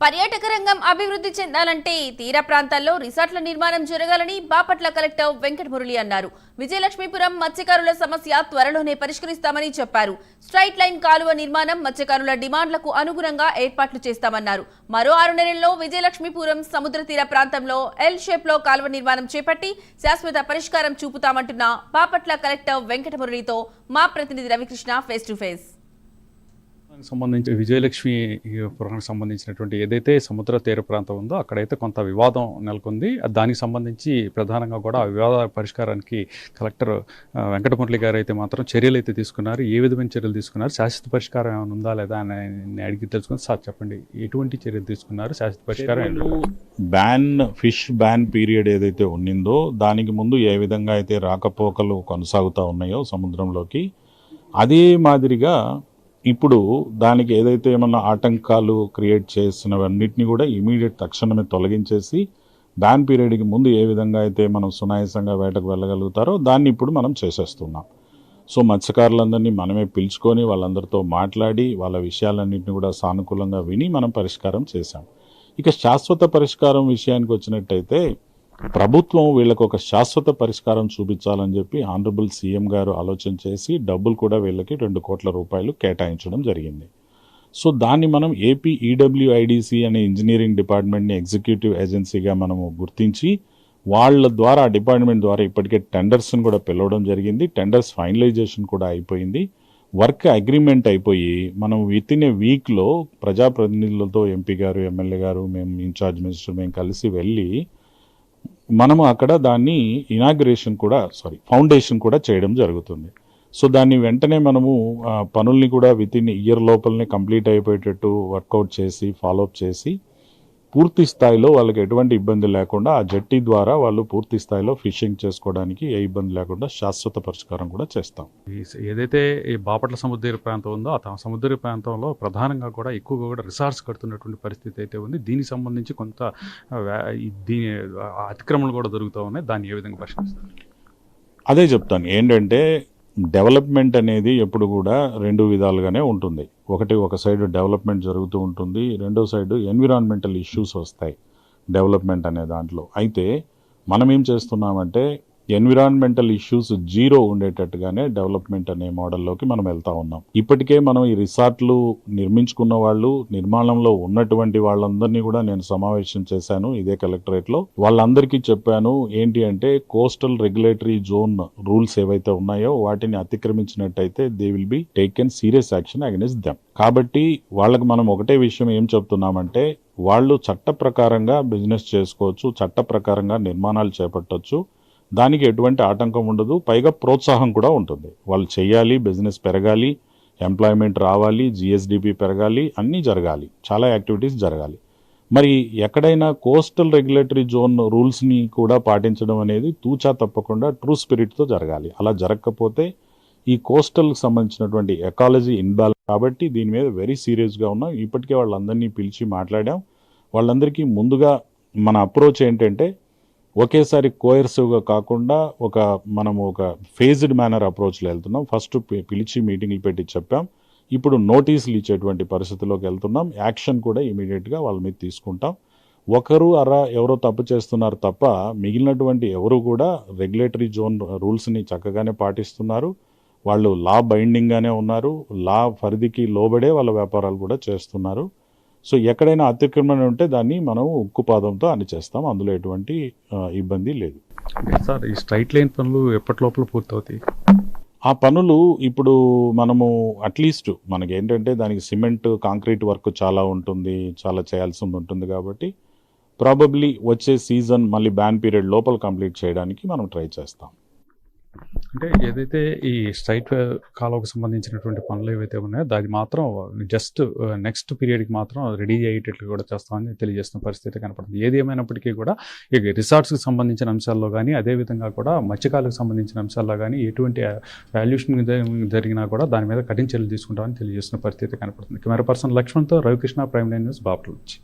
పర్యాటక రంగం అభివృద్ధి చెందాలంటే తీర ప్రాంతాల్లో రిసార్ట్ల నిర్మాణం జరగాలని బాపట్ల కలెక్టర్ వెంకట మురళి అన్నారు. విజయలక్ష్మీపురం మత్స్యకారుల సమస్య త్వరలోనే పరిష్కరిస్తామని చెప్పారు. స్ట్రైట్ లైన్ కాలువ నిర్మాణం మత్స్యకారుల డిమాండ్లకు అనుగుణంగా ఏర్పాట్లు చేస్తామన్నారు. మరో ఆరు నెలల్లో విజయలక్ష్మీపురం సముద్ర తీర ప్రాంతంలో ఎల్ షేప్లో కాలువ నిర్మాణం చేపట్టి శాశ్వత పరిష్కారం చూపుతామంటున్న బాపట్ల కలెక్టర్ వెంకట మురళితో మా ప్రతినిధి రవికృష్ణ ఫేస్ టు ఫేస్ సంబంధించి విజయలక్ష్మి పురాణానికి సంబంధించినటువంటి ఏదైతే సముద్ర తీర ప్రాంతం ఉందో అక్కడైతే కొంత వివాదం నెలకొంది. దానికి సంబంధించి ప్రధానంగా కూడా ఆ వివాద పరిష్కారానికి కలెక్టర్ ఆ, వెంకటమురళి గారు అయితే మాత్రం చర్యలు అయితే తీసుకున్నారు. ఏ విధమైన చర్యలు తీసుకున్నారు? శాశ్వత పరిష్కారం ఏమైనా ఉందా లేదా అని అడిగి తెలుసుకుని సార్ చెప్పండి. ఎటువంటి చర్యలు తీసుకున్నారు? శాశ్వత పరిష్కారం బ్యాన్ ఫిష్ బ్యాన్ పీరియడ్ ఏదైతే ఉన్నిందో దానికి ముందు ఏ విధంగా అయితే రాకపోకలు కొనసాగుతూ ఉన్నాయో సముద్రంలోకి అదే మాదిరిగా ఇప్పుడు దానికి ఏదైతే ఏమన్నా ఆటంకాలు క్రియేట్ చేస్తున్నవన్నిటిని కూడా ఇమీడియట్ తక్షణమే తొలగించేసి బ్యాన్ పీరియడ్కి ముందు ఏ విధంగా అయితే మనం సునాయాసంగా వేటకు వెళ్ళగలుగుతారో దాన్ని ఇప్పుడు మనం చేసేస్తున్నాం. సో మత్స్యకారులందరినీ మనమే పిలుచుకొని వాళ్ళందరితో మాట్లాడి వాళ్ళ విషయాలన్నింటినీ కూడా సానుకూలంగా విని మనం పరిష్కారం చేశాం. ఇక శాశ్వత పరిష్కారం విషయానికి వచ్చినట్టయితే ప్రభుత్వం వీళ్ళకు ఒక శాశ్వత పరిష్కారం చూపించాలని చెప్పి ఆనరబుల్ సీఎం గారు ఆలోచన చేసి డబ్బులు కూడా వీళ్ళకి రెండు కోట్ల రూపాయలు కేటాయించడం జరిగింది. సో దాన్ని మనం ఏపీ ఈడబ్ల్యూఐడిసి అనే ఇంజనీరింగ్ డిపార్ట్మెంట్ని ఎగ్జిక్యూటివ్ ఏజెన్సీగా మనము గుర్తించి వాళ్ళ ద్వారా ఆ డిపార్ట్మెంట్ ద్వారా ఇప్పటికే టెండర్స్ని కూడా పిలవడం జరిగింది. టెండర్స్ ఫైనలైజేషన్ కూడా అయిపోయింది. వర్క్ అగ్రిమెంట్ అయిపోయి మనం విత్ ఇన్ ఏ వీక్లో ప్రజాప్రతినిధులతో ఎంపీ గారు ఎమ్మెల్యే గారు మేము ఇన్ఛార్జ్ మినిస్టర్ మేము కలిసి వెళ్ళి మనము అక్కడ దాన్ని ఇనాగ్రేషన్ కూడా సారీ ఫౌండేషన్ కూడా చేయడం జరుగుతుంది. సో దాన్ని వెంటనే మనము పనుల్ని కూడా విత్ ఇన్ ఇయర్ లోపలనే కంప్లీట్ అయిపోయేటట్టు వర్కౌట్ చేసి ఫాలోఅప్ చేసి పూర్తి స్థాయిలో వాళ్ళకి ఎటువంటి ఇబ్బంది లేకుండా ఆ జట్టి ద్వారా వాళ్ళు పూర్తి స్థాయిలో ఫిషింగ్ చేసుకోవడానికి ఏ ఇబ్బంది లేకుండా శాశ్వత పరిష్కారం కూడా చేస్తాం. ఏదైతే ఈ బాపట్ల సముద్ర ప్రాంతం ఉందో ఆ సముద్ర ప్రాంతంలో ప్రధానంగా కూడా ఎక్కువగా కూడా రిసార్ట్స్ కడుతున్నటువంటి పరిస్థితి అయితే ఉంది. దీనికి సంబంధించి కొంత దీని అతిక్రమణలు కూడా జరుగుతూ ఉన్నాయి. దాన్ని ఏ విధంగా పరిష్కరిస్తారు? అదే చెప్తాను. ఏంటంటే డెవలప్మెంట్ అనేది ఎప్పుడు కూడా రెండు విధాలుగానే ఉంటుంది. ఒకటి ఒక సైడ్ డెవలప్మెంట్ జరుగుతూ ఉంటుంది. రెండో సైడ్ ఎన్విరాన్మెంటల్ ఇష్యూస్ వస్తాయి డెవలప్మెంట్ అనే దాంట్లో. అయితే మనం ఏం చేస్తున్నామంటే ఎన్విరాన్మెంటల్ ఇష్యూస్ జీరో ఉండేటట్టుగానే డెవలప్మెంట్ అనే మోడల్లోకి మనం వెళ్తా ఉన్నాం. ఇప్పటికే మనం ఈ రిసార్ట్లు నిర్మించుకున్న వాళ్ళు నిర్మాణంలో ఉన్నటువంటి వాళ్ళందరినీ కూడా నేను సమావేశం చేశాను ఇదే కలెక్టరేట్లో. వాళ్ళందరికీ చెప్పాను ఏంటి అంటే కోస్టల్ రెగ్యులేటరీ జోన్ రూల్స్ ఏవైతే ఉన్నాయో వాటిని అతిక్రమించినట్టయితే they will be taken serious action against them. కాబట్టి వాళ్ళకి మనం ఒకటే విషయం ఏం చెప్తున్నామంటే వాళ్ళు చట్ట ప్రకారంగా బిజినెస్ చేసుకోవచ్చు చట్ట ప్రకారంగా నిర్మాణాలు చేపట్టొచ్చు. దానికి ఎటువంటి ఆటంకం ఉండదు. పైగా ప్రోత్సాహం కూడా ఉంటుంది. వాళ్ళు చేయాలి బిజినెస్ పెరగాలి ఎంప్లాయ్మెంట్ రావాలి జిఎస్డిపి పెరగాలి అన్నీ జరగాలి. చాలా యాక్టివిటీస్ జరగాలి. మరి ఎక్కడైనా కోస్టల్ రెగ్యులేటరీ జోన్ రూల్స్ని కూడా పాటించడం అనేది తూచా తప్పకుండా ట్రూ స్పిరిట్తో జరగాలి. అలా జరగకపోతే ఈ కోస్టల్కి సంబంధించినటువంటి ఎకాలజీ ఇన్బ్యాలెన్స్ కాబట్టి దీని మీద వెరీ సీరియస్గా ఉన్నాం. ఇప్పటికే వాళ్ళందరినీ పిలిచి మాట్లాడాం. వాళ్ళందరికీ ముందుగా మన అప్రోచ్ ఏంటంటే ఒకేసారి కోయర్సివ్గా కాకుండా ఒక మనము ఒక ఫేజ్డ్ మేనర్ అప్రోచ్లో వెళ్తున్నాం. ఫస్ట్ పి- పిలిచి మీటింగ్లు పెట్టి చెప్పాం. ఇప్పుడు నోటీసులు ఇచ్చేటువంటి పరిస్థితిలోకి వెళ్తున్నాం. యాక్షన్ కూడా ఇమీడియట్గా వాళ్ళ మీద తీసుకుంటాం. ఒకరు అరా ఎవరో తప్పు చేస్తున్నారు తప్ప మిగిలినటువంటి ఎవరు కూడా రెగ్యులేటరీ జోన్ రూల్స్ని చక్కగానే పాటిస్తున్నారు. వాళ్ళు లా బైండింగ్గానే ఉన్నారు. లా పరిధికి లోబడే వాళ్ళ వ్యాపారాలు కూడా చేస్తున్నారు. సో ఎక్కడైనా అతిక్రమణ ఉంటే దాన్ని మనం ఉక్కుపాదంతో అణిచేస్తాం. అందులో ఎటువంటి ఇబ్బంది లేదు. సార్ ఈ స్ట్రైట్ లైన్ పనులు ఎప్పటి లోపల పూర్తవుతాయి? ఆ పనులు ఇప్పుడు మనము అట్లీస్ట్ మనకి ఏంటంటే దానికి సిమెంట్ కాంక్రీట్ వర్క్ చాలా ఉంటుంది చాలా చేయాల్సి ఉంటుంది కాబట్టి ప్రాబబ్లీ వచ్చే సీజన్ మళ్ళీ బ్యాన్ పీరియడ్ లోపల కంప్లీట్ చేయడానికి మనం ట్రై చేస్తాం. అంటే ఏదైతే ఈ స్ట్రైట్ కాలువకు సంబంధించినటువంటి పనులు ఏవైతే ఉన్నాయో దాది మాత్రం జస్ట్ నెక్స్ట్ పీరియడ్కి మాత్రం రెడీ అయ్యేటట్లు కూడా చేస్తామని తెలియజేస్తున్న పరిస్థితి కనపడుతుంది. ఏది ఏమైనప్పటికీ కూడా ఈ రిసార్ట్స్కి సంబంధించిన అంశాల్లో కానీ అదేవిధంగా కూడా మత్స్యకాలకు సంబంధించిన అంశాల్లో కానీ ఎటువంటి వాల్యూషన్ జరిగినా కూడా దాని మీద కఠిన చర్యలు తీసుకుంటామని తెలియజేస్తున్న పరిస్థితి కనపడుతుంది. Camera person లక్ష్మణ్తో Ravikrishna prime line news Bapatla నుంచి.